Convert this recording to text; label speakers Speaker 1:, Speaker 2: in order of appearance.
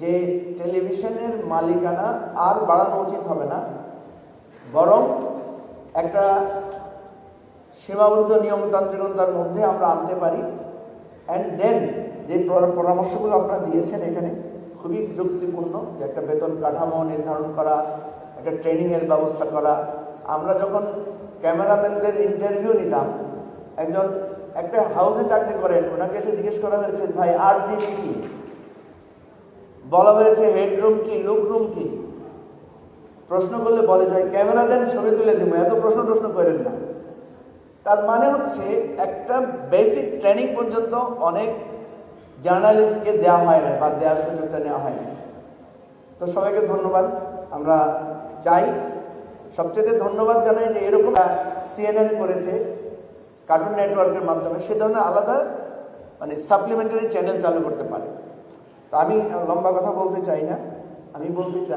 Speaker 1: যে টেলিভিশনের মালিকানা আর বাড়ানো উচিত হবে না, বরং একটা সীমাবদ্ধ নিয়মতান্ত্রিকতার মধ্যে আমরা আনতে পারি। অ্যান্ড দেন যে পরামর্শগুলো আপনারা দিয়েছেন এখানে খুবই যুক্তিপূর্ণ যে একটা বেতন কাঠামো নির্ধারণ করা, একটা ট্রেনিংয়ের ব্যবস্থা করা। আমরা যখন ক্যামেরাম্যানদের ইন্টারভিউ নিতাম, একজন একটা হাউসে চাকরি করেন, ওনাকে এসে জিজ্ঞেস করা হয়েছে, ভাই আর জিবি কি? বলা হয়েছে হেডরুম কি লুকরুম কি? প্রশ্ন করলে বলে যায় ক্যামেরা দেন, ছবি তুলে দেবো। এত প্রশ্ন প্রশ্ন করেন না। তার মানে হচ্ছে, একটা বেসিক ট্রেনিং পর্যন্ত অনেক জার্নালিস্টকে দেওয়া হয় না বা দেওয়ার সুযোগটা নেওয়া হয় না। তো সবাইকে ধন্যবাদ। আমরা চাই, সবচেয়ে ধন্যবাদ জানাই যে এরকম সিএনএন করেছে কার্টুন নেটওয়ার্কের মাধ্যমে। সে ধরনের আলাদা মানে সাপ্লিমেন্টারি চ্যানেল চালু করতে পারে। আমি লম্বা কথা বলতে চাই না। আমি বলতে চাই